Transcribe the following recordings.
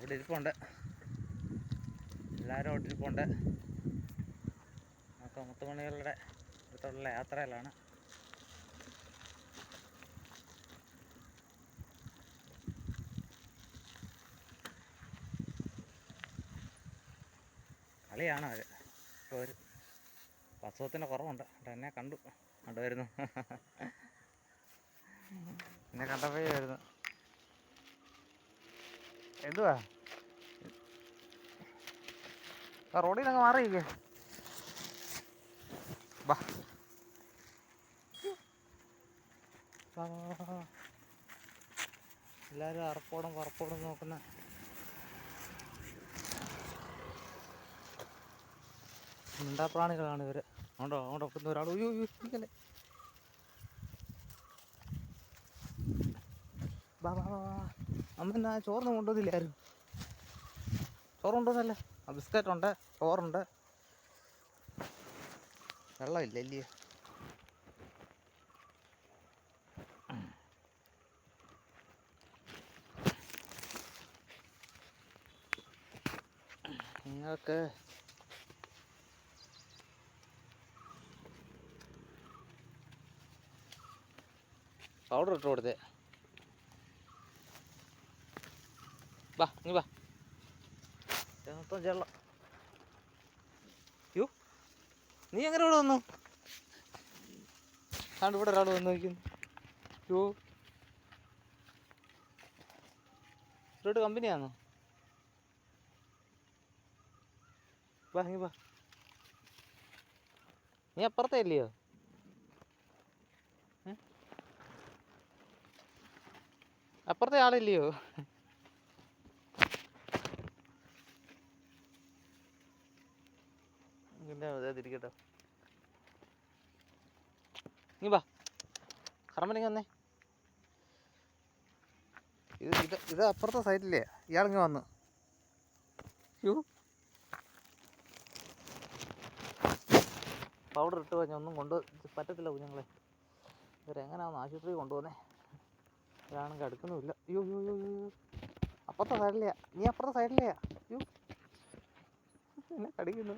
അവിടെ ഇരിപ്പുണ്ട്. എല്ലാവരും അവിടെ ഇരിപ്പുണ്ട്. നമുക്ക് മുത്തുമണികളുടെ അടുത്തുള്ള യാത്രയിലാണ്. കളിയാണ് അവർ ഇപ്പോൾ ഒരു വസ്തുവത്തിന്റെ കുറവുണ്ട്. എന്നെ കണ്ടു. കണ്ടുവരുന്നു. എന്നെ കണ്ടപ്പോഴേ വരുന്നു. എന്തുവാ? ആ റോഡിൽ അങ്ങ് മാറിയിരിക്കേ വാ. എല്ലാവരും അറപ്പോടും പറപ്പോടും നോക്കുന്ന മിണ്ടാപ്രാണികളാണ് ഇവർ. ഉണ്ടോ അങ്ങോട്ടോ ഒക്കുന്ന ഒരാൾ ഇങ്ങനെ ഉയ്യോ ബാ ബാ വാ. അമ്മ എന്നാ ചോറിന് കൊണ്ടുവന്നില്ലായിരുന്നു. ചോറ് കൊണ്ടുവന്നല്ലേ ആ ബിസ്ക്കറ്റ് ഉണ്ട് ചോറുണ്ട്. വെള്ളമില്ല ഇല്ലയോ നിങ്ങൾക്ക് പൗഡർ ഇട്ട് കൊടുത്തേ. വാ നീ വാ മൊത്തം ചെള്ള യോ നീ എങ്ങനെ ഇവിടെ വന്നു ആണ്ട് ഇവിടെ ഒരാൾ വന്ന് നോക്കുന്നു യോ ഇവിടെ കമ്പനിയാണോ വാ നീ വാ നീ അപ്പുറത്തെ ഇല്ലയോ? അപ്പുറത്തെ ആളില്ലയോ അതാതിരിക്കട്ടോ നീ വാ. കറമ്പനിക്ക് വന്നേ. ഇത് ഇത് ഇത് അപ്പുറത്തെ സൈഡിലേ ഇയാളിങ്ങ് വന്ന്. യോ പൗഡർ ഇട്ട് കഴിഞ്ഞാൽ ഒന്നും കൊണ്ട് പറ്റത്തില്ല കുഞ്ഞുങ്ങളെ. ഇവരെങ്ങനെയാന്ന് ആശുപത്രി കൊണ്ടുപോകുന്നേ ഇതാണെങ്കിൽ അടുക്കുന്നുമില്ല അയ്യോ അയ്യോ അയ്യോ അയ്യോ. അപ്പുറത്തെ സൈഡിലെയാ നീ അപ്പുറത്തെ സൈഡിലെയാ അയ്യോ. എന്നെ കടിക്കുന്നു.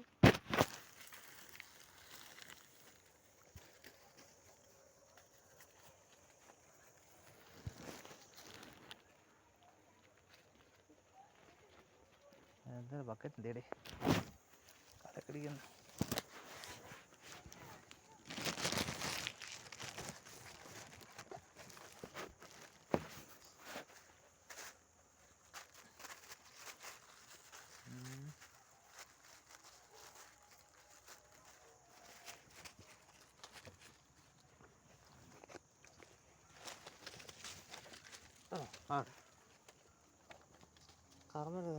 എന്താ ബക്കറ്റ് എന്തേടേ? കടക്കടിക്കുന്നു ആ കറന്നല്ലേ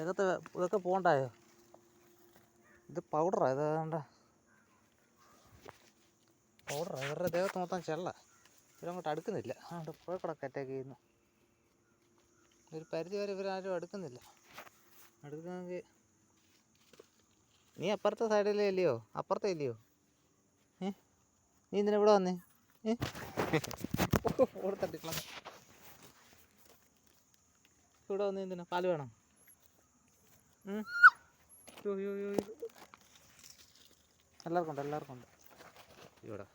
ദേഹത്ത് ഇതൊക്കെ പോകണ്ടായോ ഇത് പൗഡറാ ഇത് വേണ്ട പൗഡറാ ഇവരുടെ ദേഹത്ത് മൊത്തം ചെള്ള. ഇവരങ്ങോട്ട് അടുക്കുന്നില്ല. അതുകൊണ്ട് കൂടെ അറ്റാക്ക് ചെയ്യുന്നു. ഒരു പരിധി വരെ ഇവരാരും അടുക്കുന്നില്ല. അടുക്കുന്നെങ്കിൽ നീ അപ്പുറത്തെ സൈഡിലേ ഇല്ലയോ? അപ്പുറത്തെ ഇല്ലയോ? ഏ? നീ എന്തിനാ ഇവിടെ വന്നേ? ഏ? ഇവിടെ തട്ടിക്കള ഇവിടെ വന്ന് എന്തിനാ? പാൽ വേണം? ഉം. യ്യോ, യ്യോ, യ്യോ, യ്യോ. എല്ലാവർക്കും ഉണ്ട് എല്ലാവർക്കും ഉണ്ട് ഇവിടെ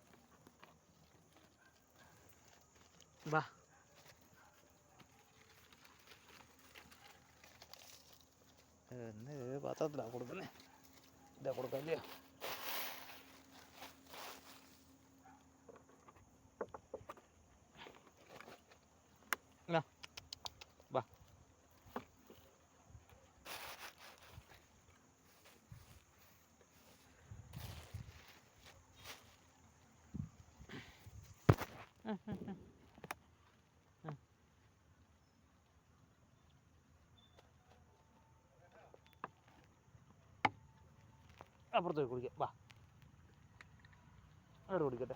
വാ എന്ന് ഏത് പാത്രത്തിലാ കൊടുക്കുന്നേ ഇതാ അപ്പുറത്ത് പോയി കുടിക്കാം. വാ. അവിടെ കുടിക്കട്ടെ.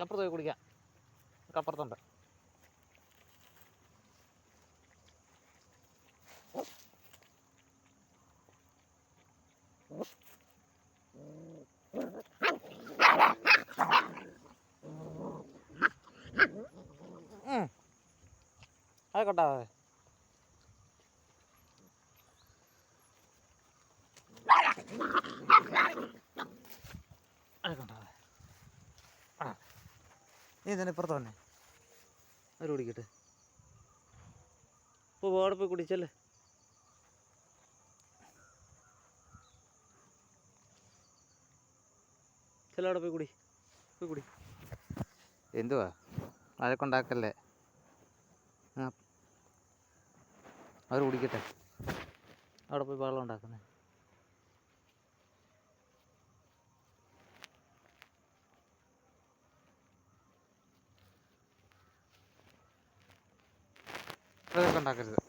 അപ്പുറത്ത് പോയി കുടിക്കാം. അപ്പുറത്തുണ്ട്. ആയിക്കോട്ടെ ആയിക്കോട്ടെ ആ. നീ തന്നെ ഇപ്പുറത്ത് വന്നെ. അവർ കുടിക്കട്ടെ. ഇപ്പോൾ അവിടെ പോയി കുടിച്ചല്ലേ? ചില അവിടെ പോയി കുടി. പോയി കുടി. എന്തുവാ? വഴക്കുണ്ടാക്കല്ലേ ആ. അവർ കുടിക്കട്ടെ. അവിടെ പോയി വെള്ളം ഉണ്ടാക്കുന്നത് അതൊക്കെ ഉണ്ടാക്കരുത്.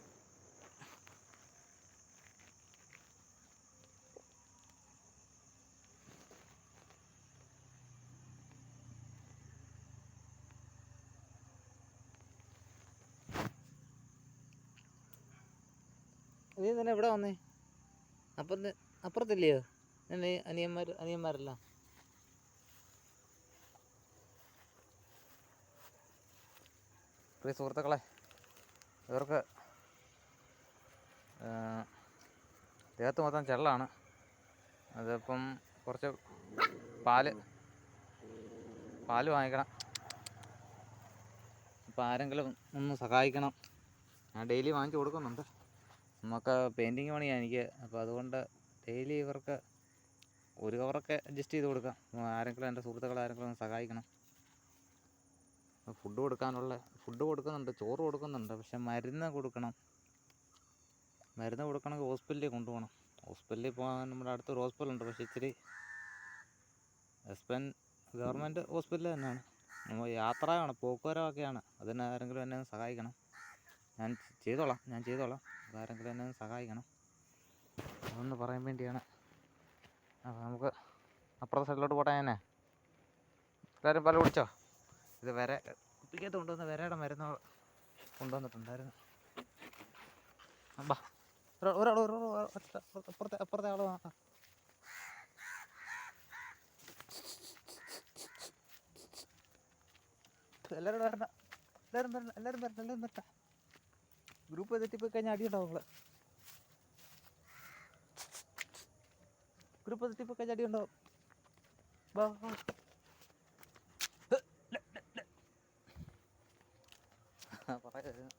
നീ തന്നെ എവിടെ വന്നേ? അപ്പം അപ്പുറത്തില്ലയോ? എന്നെ അനിയന്മാർ അനിയന്മാരെല്ലാം? പ്രിയ സുഹൃത്തുക്കളെ ഇവർക്ക് ദേഹത്ത് മൊത്തം ചെള്ളാണ്. അതിപ്പം കുറച്ച് പാൽ പാൽ വാങ്ങിക്കണം. അപ്പം ആരെങ്കിലും ഒന്ന് സഹായിക്കണം. ഞാൻ ഡെയിലി വാങ്ങിച്ചു കൊടുക്കുന്നുണ്ട്. നമുക്ക് പെയിന്റിങ് പണിയാണ് എനിക്ക്. അപ്പോൾ അതുകൊണ്ട് ഡെയിലി ഇവർക്ക് ഒരു കവറൊക്കെ അഡ്ജസ്റ്റ് ചെയ്ത് കൊടുക്കാം. ആരെങ്കിലും എന്റെ സുഹൃത്തുക്കൾ ആരെങ്കിലും ഒന്ന് സഹായിക്കണം. ഫുഡ് കൊടുക്കാനുള്ള ഫുഡ് കൊടുക്കുന്നുണ്ട് ചോറ് കൊടുക്കുന്നുണ്ട്. പക്ഷെ മരുന്ന് കൊടുക്കണം. മരുന്ന് കൊടുക്കണമെങ്കിൽ ഹോസ്പിറ്റലിൽ കൊണ്ടുപോകണം. ഹോസ്പിറ്റലിൽ പോകാൻ നമ്മുടെ അടുത്തൊരു ഹോസ്പിറ്റലുണ്ട് പക്ഷേ ഇച്ചിരി എക്സ്പെൻ ഗവൺമെന്റ് ഹോസ്പിറ്റൽ തന്നെയാണ്. യാത്രയാണ് പോക്കുവരവൊക്കെയാണ്. അതിന് ആരെങ്കിലും എന്നെ സഹായിക്കണം. ഞാൻ ചെയ്തോളാം ഞാൻ ചെയ്തോളാം. ആരെങ്കിലും എന്നെ സഹായിക്കണം. അതൊന്ന് പറയാൻ വേണ്ടിയാണ്. അപ്പോൾ നമുക്ക് അപ്പുറത്തെ സൈഡിലോട്ട് പോട്ടെ തന്നെ എല്ലാവരും പല കുടിച്ചോ ഇത് വര കുപ്പിക്കകത്ത് കൊണ്ടുവന്ന വരയുടെ മരുന്ന് കൊണ്ടുവന്നിട്ടുണ്ടായിരുന്നു. അമ്പാ ഒരാൾ അപ്പുറത്തെ അപ്പുറത്തെ ആൾ വാ എല്ലാവരും വരണ്ട എല്ലാവരും വരണ്ട എല്ലാവരും വരണ്ട എല്ലാവരും വരണ്ട ഗ്രൂപ്പ് തെറ്റിപ്പോയി കഴിഞ്ഞാൽ അടിയുണ്ടാവും നിങ്ങൾ ഗ്രൂപ്പ് തെറ്റിപ്പോയി കഴിഞ്ഞാൽ അടിയുണ്ടാവും. ആ, പറയായിരുന്നു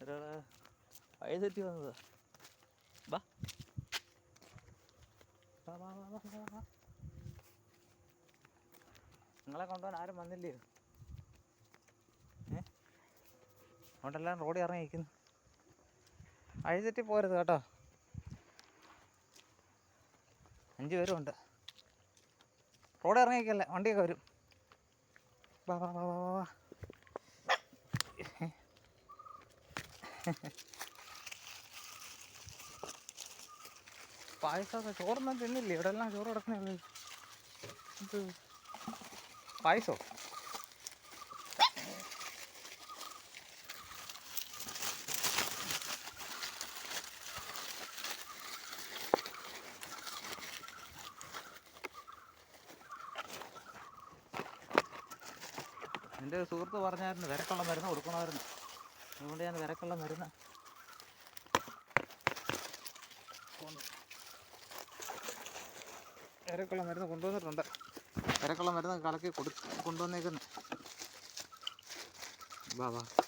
ഒരാൾ വഴി തെറ്റി വന്നത്. വാ. നിങ്ങളെ കൊണ്ടുപോകാൻ ആരും വന്നില്ലയോ ഏ അതുകൊണ്ടെല്ലാം റോഡിൽ ഇറങ്ങി നിൽക്കുന്നു. വഴി തെറ്റി പോരുത് കേട്ടോ. അഞ്ച് പേരും ഉണ്ട്. റോഡ് ഇറങ്ങിയിരിക്കല്ലേ വണ്ടിയൊക്കെ വരും. വാ വാ വാ വാ പായസമൊക്കെ ചോറൊന്നും തിന്നില്ലേ? ഇവിടെ എല്ലാം ചോറ് കിടക്കണേ പായസോ? എന്റെ ഒരു സുഹൃത്ത് പറഞ്ഞായിരുന്നു വിരക്കുള്ള മരുന്ന് കൊടുക്കണമായിരുന്നു. അതുകൊണ്ട് ഞാൻ വിരക്കുള്ള മരുന്ന് വിരക്കുള്ള മരുന്ന് കൊണ്ടുവന്നിട്ടുണ്ട്. വിരക്കുള്ള മരുന്ന് കലക്കി കൊടു കൊണ്ടുവന്നേക്കുന്നു. വാ.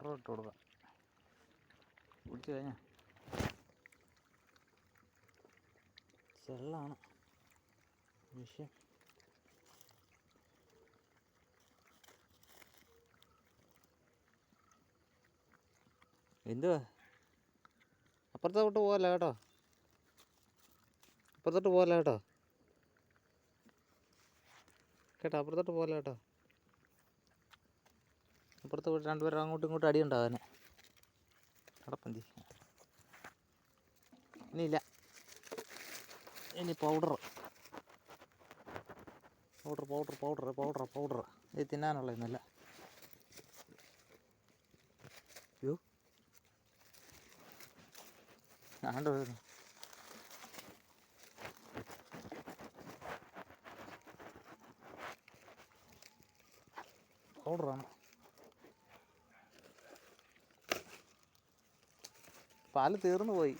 പൗഡർ ഇട്ട് കൊടുക്കാം. പിടിച്ചു കഴിഞ്ഞാ? ചെള്ളാണ്. വിഷയം. എന്തുവാ? അപ്പുറത്തോട്ട് പോകല്ല കേട്ടോ. അപ്പുറത്തോട്ട് പോകല്ല കേട്ടോ. കേട്ടോ അപ്പുറത്തോട്ട് പോകല്ല കേട്ടോ. അപ്പുറത്ത് രണ്ടുപേരും അങ്ങോട്ടും ഇങ്ങോട്ടും അടി ഉണ്ടാകാനെ കടപ്പന്തി ഇനിയില്ല. ഇനി powder powder powder powder powder powder ഇത് തിന്നാനുള്ള ഇന്നല്ല. യോ ആണ്ട് പൗഡറാണ് പാൽ തീർന്നു പോയി.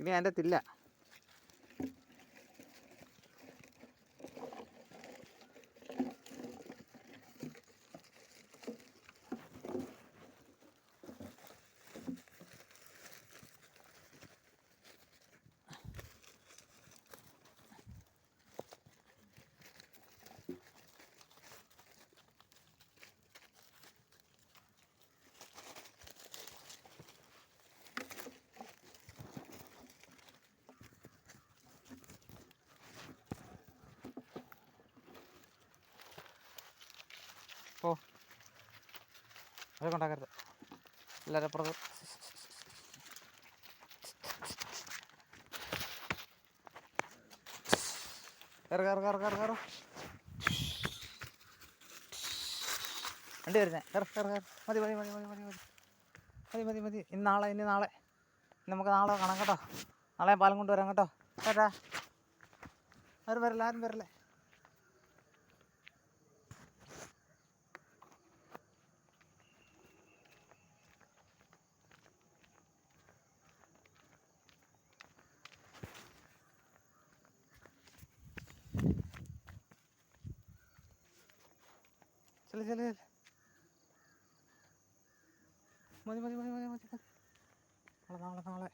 ഇനി അതിന്റെ തില്ല. അതൊക്കെ ഉണ്ടാക്കരുത് എല്ലാവരും അപ്പുറത്ത്. കയറി കയറി കയറി കയറി വണ്ടി വരുന്നേ. കയറി കയറി മതി മതി മതി മതി മതി മതി. മതി മതി മതി. ഇന്ന് നാളെ ഇനി നാളെ. നമുക്ക് നാളെ കാണാം കേട്ടോ. നാളെ പാലം കൊണ്ടുവരാം കേട്ടോ. കേട്ടാ ആരും വരില്ല ആരും വരില്ലേ. ചെൽ ചെൽ മതി മതി മതി മതി മതി നാളെ നാളെ നാളെ